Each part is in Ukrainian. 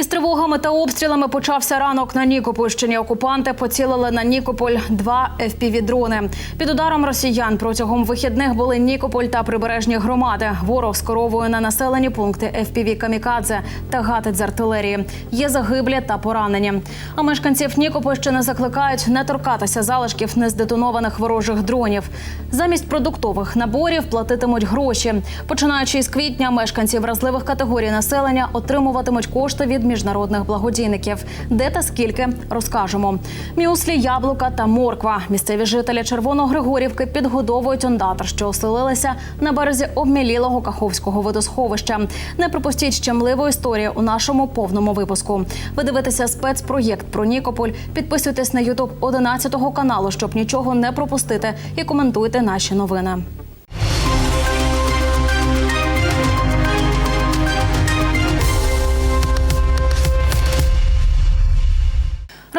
Із тривогами та обстрілами почався ранок на Нікопольщині. Окупанти поцілили на Нікополь два FPV-дрони. Під ударом росіян протягом вихідних були Нікополь та прибережні громади. Ворог скеровує на населені пункти FPV «Камікадзе» та гатить з артилерії. Є загиблі та поранені. А мешканців Нікопольщини закликають не торкатися залишків нездетонованих ворожих дронів. Замість продуктових наборів платитимуть гроші. Починаючи із квітня, мешканці вразливих категорій населення отримуватимуть кошти від міжнародних благодійників. Де та скільки розкажемо. Мюслі, яблука та морква. Місцеві жителі Червоногригорівки підгодовують ондатр, що оселилися на березі обмілілого Каховського водосховища. Не пропустіть щемливу історію у нашому повному випуску. Ви дивитеся спецпроєкт про Нікополь. Підписуйтесь на Ютуб 11 каналу, щоб нічого не пропустити, і коментуйте наші новини.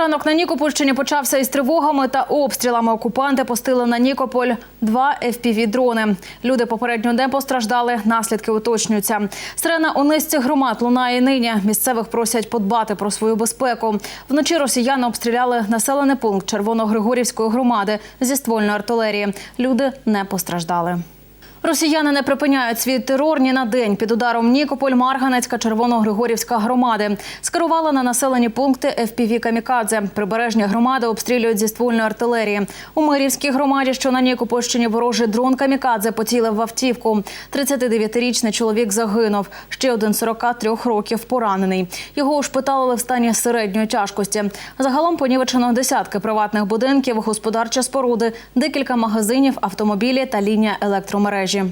Ранок на Нікопольщині почався із тривогами та обстрілами. Окупанти пустили на Нікополь два FPV-дрони. Люди попередньо не постраждали, наслідки уточнюються. Сирена у низці громад лунає нині. Місцевих просять подбати про свою безпеку. Вночі росіяни обстріляли населений пункт Червоногригорівської громади зі ствольної артилерії. Люди не постраждали. Росіяни не припиняють свій терор ні на день. Під ударом Нікополь, Марганецька, Червоногригорівська громади скерували на населені пункти FPV «Камікадзе». Прибережні громади обстрілюють зі ствольної артилерії. У Мирівській громаді, що на Нікопольщині, ворожий дрон «Камікадзе» поцілив в автівку. 39-річний чоловік загинув. Ще один 43 років поранений. Його ушпиталили в стані середньої тяжкості. Загалом понівечено десятки приватних будинків, господарчі споруди, декілька магазинів, автомобілі та лінія електромережі. Щоб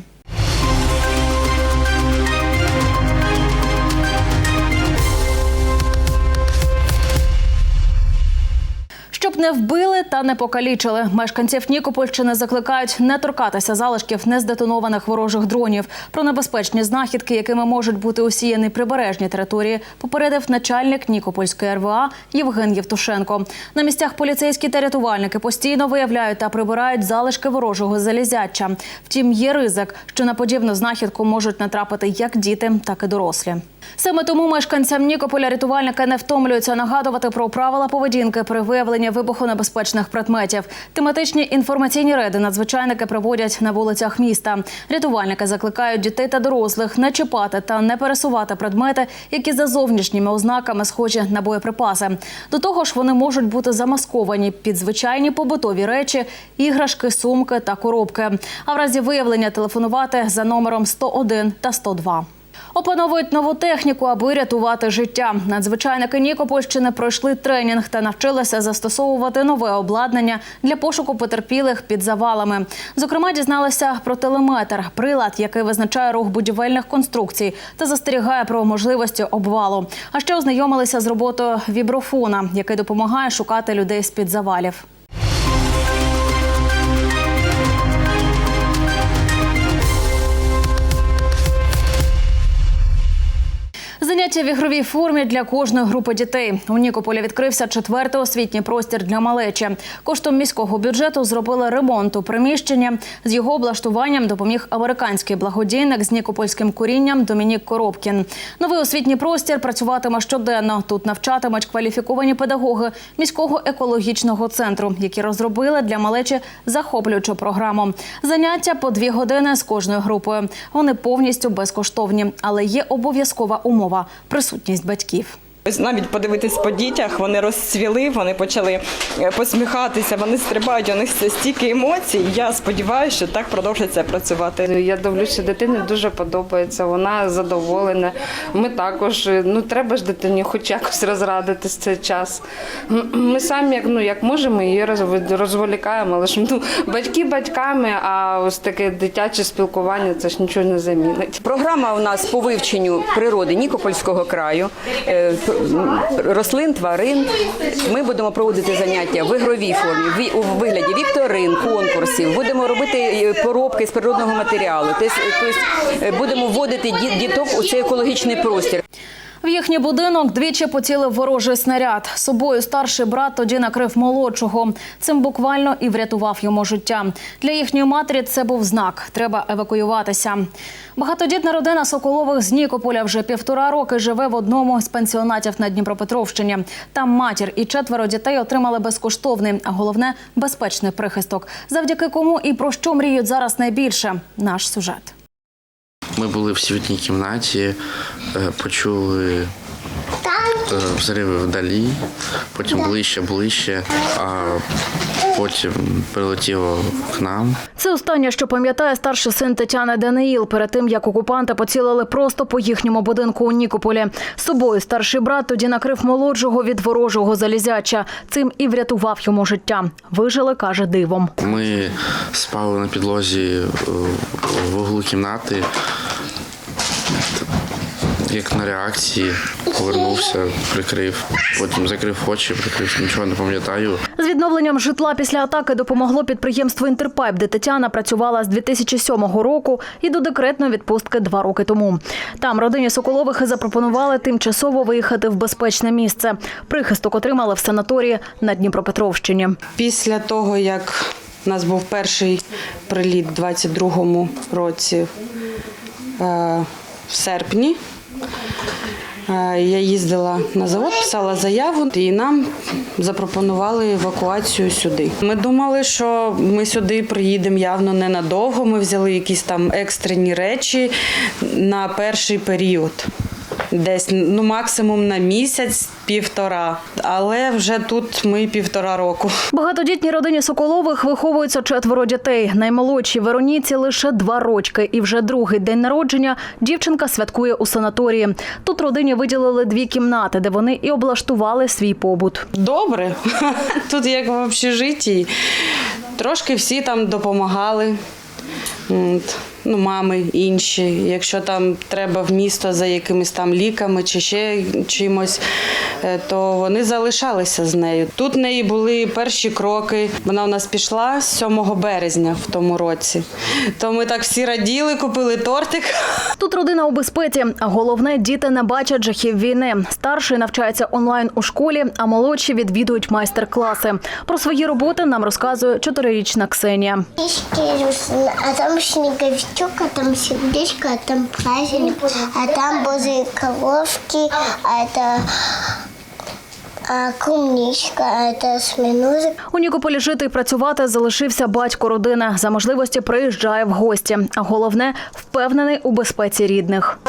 не вбили та не покалічили, мешканців Нікопольщини закликають не торкатися залишків нездетонованих ворожих дронів. Про небезпечні знахідки, якими можуть бути усіяні прибережні території, попередив начальник Нікопольської РВА Євген Євтушенко. На місцях поліцейські та рятувальники постійно виявляють та прибирають залишки ворожого залізяча. Втім, є ризик, що на подібну знахідку можуть натрапити як діти, так і дорослі. Саме тому мешканцям Нікополя рятувальники не втомлюються нагадувати про правила поведінки при виявленні вибухонебезпечних предметів. Тематичні інформаційні рейди надзвичайники проводять на вулицях міста. Рятувальники закликають дітей та дорослих не чіпати та не пересувати предмети, які за зовнішніми ознаками схожі на боєприпаси. До того ж, вони можуть бути замасковані під звичайні побутові речі, іграшки, сумки та коробки. А в разі виявлення телефонувати за номером 101 та 102. Опановують нову техніку, аби рятувати життя. Надзвичайники Нікопольщини пройшли тренінг та навчилися застосовувати нове обладнання для пошуку потерпілих під завалами. Зокрема, дізналися про телеметр, прилад, який визначає рух будівельних конструкцій та застерігає про можливості обвалу. А ще ознайомилися з роботою віброфона, який допомагає шукати людей з під завалів. Заняття в ігровій формі для кожної групи дітей. У Нікополі відкрився четвертий освітній простір для малечі. Коштом міського бюджету зробили ремонт у приміщенні. З його облаштуванням допоміг американський благодійник з нікопольським корінням Домінік Коробкін. Новий освітній простір працюватиме щоденно. Тут навчатимуть кваліфіковані педагоги міського екологічного центру, які розробили для малечі захоплюючу програму. Заняття по дві години з кожною групою. Вони повністю безкоштовні, але є обов'язкова умова присутність батьків. Ось Навіть подивитись по дітях, вони розцвіли, вони почали е, посміхатися, вони стрибають, у них стільки емоцій. Я сподіваюся, що так продовжиться працювати. Я дивлюся, дитині дуже подобається, вона задоволена. Ми також, ну треба ж дитині хоч якось розрадитись цей час. Ми самі як, ну, як можемо її розв- розволікаємо, але ж ну, батьки батьками, а ось таке дитяче спілкування це ж нічого не замінить. Програма у нас по вивченню природи Нікопольського краю, е, рослин, тварин. Ми будемо проводити заняття в ігровій формі, у вигляді вікторин, конкурсів. Будемо робити е, поробки з природного матеріалу. Тобто, е, будемо вводити діток у цей екологічний простір. В їхній будинок двічі поцілив ворожий снаряд. Собою старший брат тоді накрив молодшого. Цим буквально і врятував йому життя. Для їхньої матері це був знак. Треба евакуюватися. Багатодітна родина Соколових з Нікополя вже півтора роки живе в одному з пенсіонатів на Дніпропетровщині. Там матір і четверо дітей отримали безкоштовний, а головне безпечний прихисток. Завдяки кому і про що мріють зараз найбільше. Наш сюжет. Ми були в одній кімнаті, е, почули е, взриви вдалі, потім ближче, ближче, а потім прилетіло к нам. Це останнє, що пам'ятає старший син Тетяни Даниїл перед тим, як окупанти поцілили просто по їхньому будинку у Нікополі. З собою старший брат тоді накрив молоджого від ворожого залізяча. Цим і врятував йому життя. Вижили, каже, дивом. Ми спали на підлозі е, в углу кімнати. Як на реакції повернувся, прикрив, потім закрив очі, прикрив, нічого не пам'ятаю. З відновленням житла після атаки допомогло підприємство «Інтерпайп», де Тетяна працювала з 2007 року і до декретної відпустки два роки тому. Там родині Соколових запропонували тимчасово виїхати в безпечне місце. Прихисток отримали в санаторії на Дніпропетровщині. Після того, як у нас був перший приліт у 22-му році е, в серпні, я їздила на завод, писала заяву, і нам запропонували евакуацію сюди. Ми думали, що ми сюди приїдемо явно ненадовго. Ми взяли якісь там екстрені речі на перший період. Десь ну максимум на місяць, півтора. Але вже тут ми півтора року. Багатодітній родині Соколових виховуються четверо дітей. Наймолодшій Вероніці лише два рочки, і вже другий день народження дівчинка святкує у санаторії. Тут родині виділили дві кімнати, де вони і облаштували свій побут. Добре. Тут як в общежитті. Трошки всі там допомагали. Ну, мами інші. Якщо там треба в місто за якимись там ліками чи ще чимось, е, то вони залишалися з нею. Тут в неї були перші кроки. Вона у нас пішла 7 березня в тому році. То ми так всі раділи, купили тортик. Тут родина у безпеці, а головне діти не бачать жахів війни. Старший навчається онлайн у школі, а молодші відвідують майстер-класи. Про свої роботи нам розказує чотирирічна Ксенія. А там а там сердечко, а там праздник, а там божьи коровки, а это а, клубничка, а осьминожек. У Нікополі жити і працювати залишився батько родини. За можливості приїжджає в гості. А головне впевнений у безпеці рідних.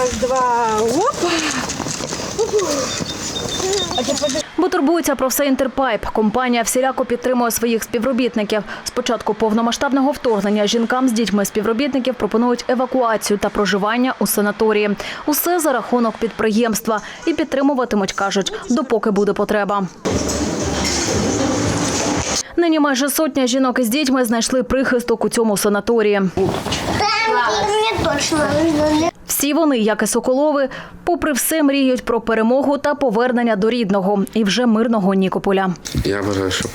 Бо турбується про все інтерпайп. Компанія всіляко підтримує своїх співробітників. З початку повномасштабного вторгнення жінкам з дітьми співробітників пропонують евакуацію та проживання у санаторії. Усе за рахунок підприємства і підтримуватимуть, кажуть, допоки буде потреба. Нині майже сотня жінок із дітьми знайшли прихисток у цьому санаторії. Всі вони, як і Соколови, попри все мріють про перемогу та повернення до рідного і вже мирного Нікополя. Я бажаю, щоб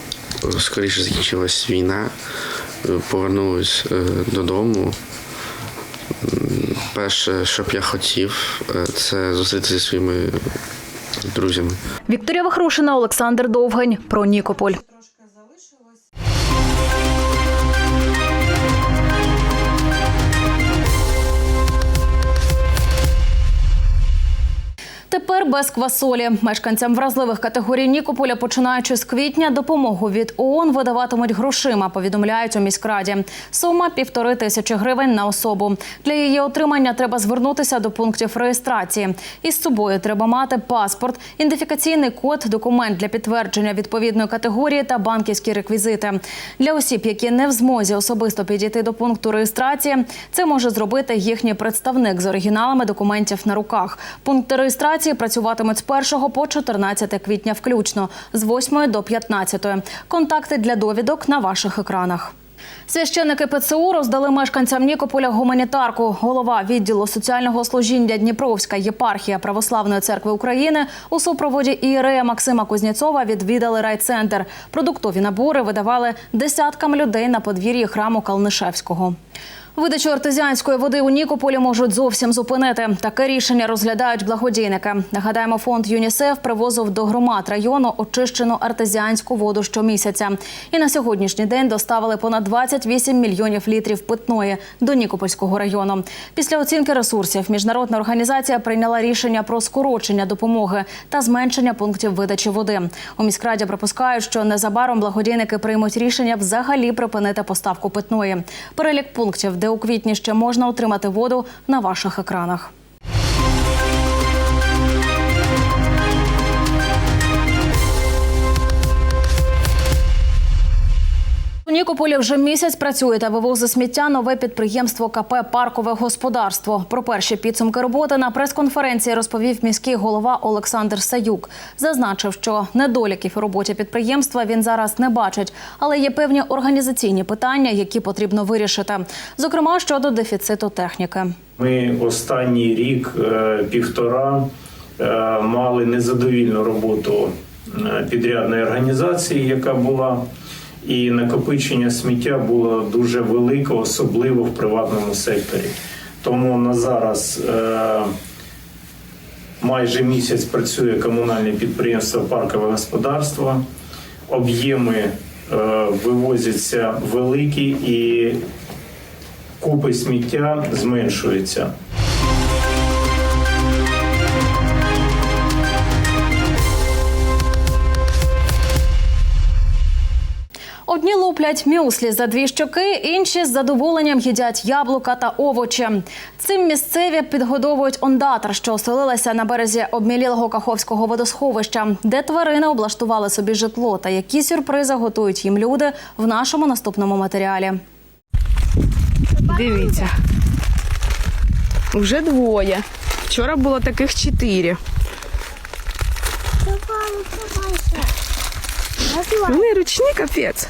е, скоріше закінчилась війна, повернулись е, додому. Перше, що б я хотів, е, це зустрітися зі своїми друзями. Вікторія Вахрушина, Олександр Довгань про Нікополь. Без квасолі. Мешканцям вразливих категорій Нікополя, починаючи з квітня, допомогу від ООН видаватимуть грошима, повідомляють у міськраді. Сума півтори тисячі гривень на особу. Для її отримання треба звернутися до пунктів реєстрації. Із собою треба мати паспорт, ідентифікаційний код, документ для підтвердження відповідної категорії та банківські реквізити. Для осіб, які не в змозі особисто підійти до пункту реєстрації, це може зробити їхній представник з оригіналами документів на руках. Пункти реєстрації працюватимуть з 1 по 14 квітня включно, з 8 до 15. Контакти для довідок на ваших екранах. Священники ПЦУ роздали мешканцям Нікополя гуманітарку. Голова відділу соціального служіння Дніпровська єпархія Православної церкви України у супроводі ієрея Максима Кузнєцова відвідали райцентр. Продуктові набори видавали десяткам людей на подвір'ї храму Калнишевського. Видачу артезіанської води у Нікополі можуть зовсім зупинити. Таке рішення розглядають благодійники. Нагадаємо, фонд ЮНІСЕФ привозив до громад району очищену артезіанську воду щомісяця. І на сьогоднішній день доставили понад 28 мільйонів літрів питної до Нікопольського району. Після оцінки ресурсів міжнародна організація прийняла рішення про скорочення допомоги та зменшення пунктів видачі води. У міськраді припускають, що незабаром благодійники приймуть рішення взагалі припинити поставку питної. Перелік пунктів, де у квітні ще можна отримати воду, на ваших екранах. Нікополі вже місяць працює та вивозить сміття нове підприємство КП Паркове господарство. Про перші підсумки роботи на прес-конференції розповів міський голова Олександр Саюк. Зазначив, що недоліків у роботі підприємства він зараз не бачить, але є певні організаційні питання, які потрібно вирішити, зокрема щодо дефіциту техніки. Ми останній рік, е, півтора, е, мали незадовільну роботу е, підрядної організації, яка була, і накопичення сміття було дуже велике, особливо в приватному секторі. Тому на зараз е, майже місяць працює комунальне підприємство Паркове господарство. Об'єми е, вивозяться великі і купи сміття зменшуються. Одні луплять мюслі за дві щоки, інші з задоволенням їдять яблука та овочі. Цим місцеві підгодовують ондатр, що оселилася на березі обмілілого Каховського водосховища, де тварини облаштували собі житло та які сюрпризи готують їм люди в нашому наступному матеріалі. Дивіться. Вже двоє. Вчора було таких чотири. Вони ручні капець.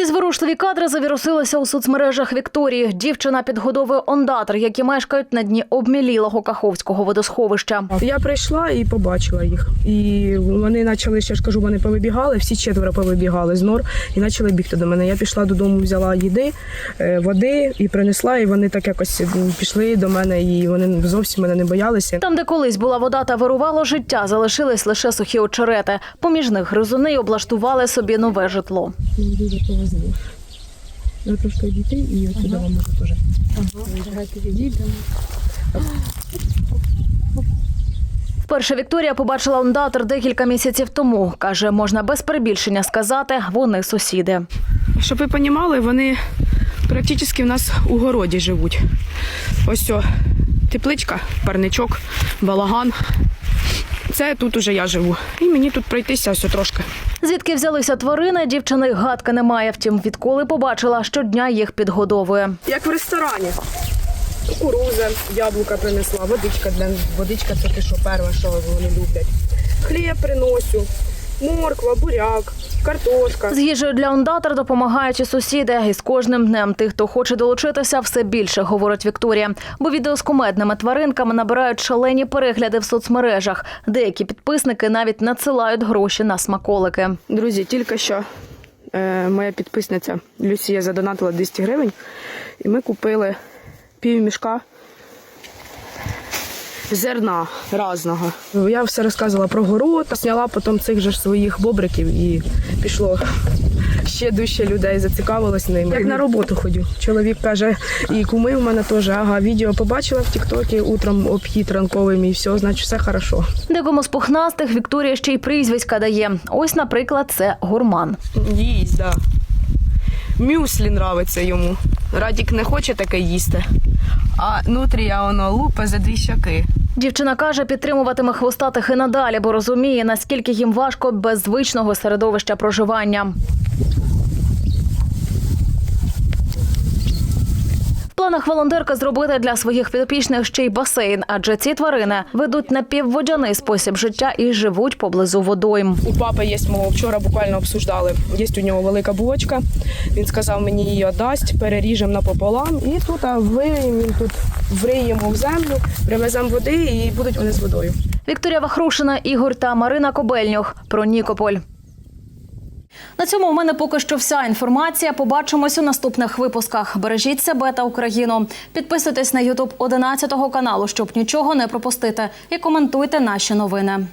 Ці зворушливі кадри завірусилися у соцмережах Вікторії. Дівчина підгодовує ондатр, які мешкають на дні обмілілого Каховського водосховища. Я прийшла і побачила їх. І вони почали, ще ж кажу, вони повибігали, всі четверо повибігали з нор і почали бігти до мене. Я пішла додому, взяла їди, е, води і принесла, і вони так якось пішли до мене, і вони зовсім мене не боялися. Там, де колись була вода та вирувало життя, залишились лише сухі очерети. Поміж них гризуни й облаштували собі нове житло. Повезло. Ви трошки дітей і отсюди вам можу теж. Вперше Вікторія побачила ондатр декілька місяців тому. Каже, можна без перебільшення сказати, вони сусіди. Щоб ви розуміли, вони практично в нас у городі живуть. Ось о, тепличка, парничок, балаган. Це тут уже я живу. І мені тут пройтися ось трошки. Звідки взялися тварини, дівчини гадка немає. Втім, відколи побачила, щодня їх підгодовує. Як в ресторані. Кукуруза, яблука принесла, водичка для водичка це те, що перше, що вони люблять. Хліб приносю, морква, буряк, картошка. З їжею для ондатр допомагають і сусіди. І з кожним днем тих, хто хоче долучитися, все більше, говорить Вікторія. Бо відео з кумедними тваринками набирають шалені перегляди в соцмережах. Деякі підписники навіть надсилають гроші на смаколики. Друзі, тільки що е, моя підписниця Люсія задонатила 200 гривень, і ми купили пів мішка зерна разного. Я все розказувала про город, зняла потім цих же ж своїх бобриків і пішло. Ще дужче людей зацікавилось ними. Як на роботу ходю. Чоловік каже, і куми в мене теж, ага, відео побачила в Тіктокі утром обхід ранковим і все, значить все хорошо. Декому з пухнастих Вікторія ще й прізвиська дає. Ось, наприклад, це гурман. Їсть, да. Мюслі нравиться йому. Радік не хоче таке їсти. А нутрія воно лупе за дві щоки. Дівчина каже, підтримуватиме хвостатих і надалі, бо розуміє, наскільки їм важко без звичного середовища проживання. Планах волонтерка зробити для своїх підопічних ще й басейн, адже ці тварини ведуть напівводяний спосіб життя і живуть поблизу водойм. У папи є мого вчора буквально обсуждали. Є у нього велика бочка. Він сказав мені її дасть, переріжемо напополам. І тут а, він тут вриємо в землю, привеземо води і будуть вони з водою. Вікторія Вахрушина, Ігор та Марина Кобельнюх про Нікополь. На цьому у мене поки що вся інформація. Побачимось у наступних випусках. Бережіть себе та Україну. Підписуйтесь на Ютуб 11 каналу, щоб нічого не пропустити, і коментуйте наші новини.